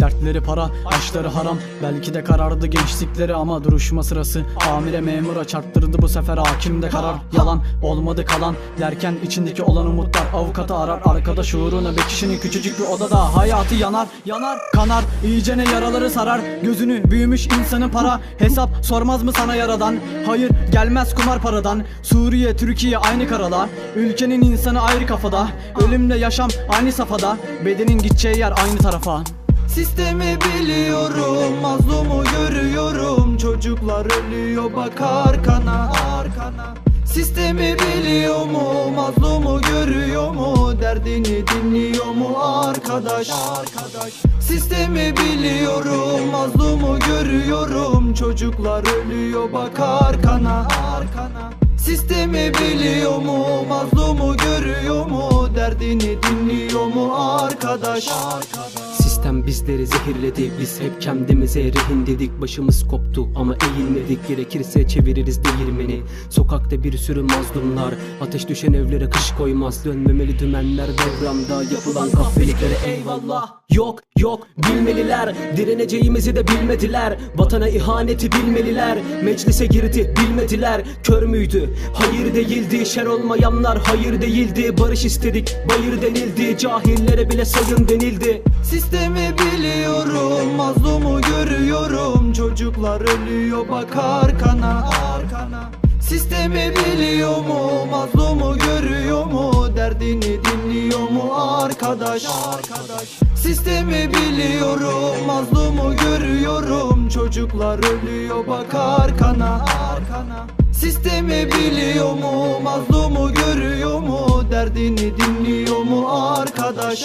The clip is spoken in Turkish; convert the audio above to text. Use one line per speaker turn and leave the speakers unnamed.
Dertleri para, aşkları haram. Belki de karardı gençlikleri ama duruşma sırası. Amire memura çarptırdı bu sefer hakimde karar. Yalan olmadı kalan derken içindeki olan umutlar Avukatı arar. Arkada şuuruna bir kişinin küçücük bir odada Hayatı yanar, yanar, kanar. İyicene yaraları sarar Gözünü büyümüş insanın para. Hesap sormaz mı sana yaradan? Hayır gelmez kumar paradan. Suriye, Türkiye aynı karala. Ülkenin insanı ayrı kafada. Ölümle yaşam aynı safhada. Bedenin gideceği yer aynı tarafa
Sistemi biliyorum Mazlumu görüyorum. Çocuklar ölüyor bak arkana arkana. Sistemi biliyor mu Mazlumu görüyor mu? Derdini dinliyor mu arkadaş? Arkadaş. Sistemi biliyorum Mazlumu görüyorum. Çocuklar ölüyor bak arkana arkana. Sistemi biliyor mu Mazlumu görüyor mu? Derdini dinliyor mu arkadaş
Sistem bizleri zehirledi Biz hep kendimize rehin dedik. Başımız koptu ama eğilmedik. Gerekirse çeviririz değirmeni. Sokakta bir sürü mazlumlar. Ateş düşen evlere kış koymaz. Dönmemeli dümenler. Devramda Yapılan kahveliklere eyvallah Yok yok bilmeliler. Direneceğimizi de bilmediler. Vatana ihaneti bilmeliler. Meclise girdi bilmediler. Kör müydü? Hayır değildi. Şer olmayanlar hayır değildi. Barış istedik bayır denildi. Cahillere bile sayın denildi.
Sistemi biliyorum Mazlumu görüyorum. Çocuklar ölüyor bak arkana arkana. Sistemi biliyor mu Mazlumu görüyor mu? Derdini arkadaş. Sistemi biliyorum Mazlumu görüyorum. Çocuklar ölüyor bak arkana Sistemi biliyor mu Mazlumu görüyor mu? Derdini dinliyor mu arkadaş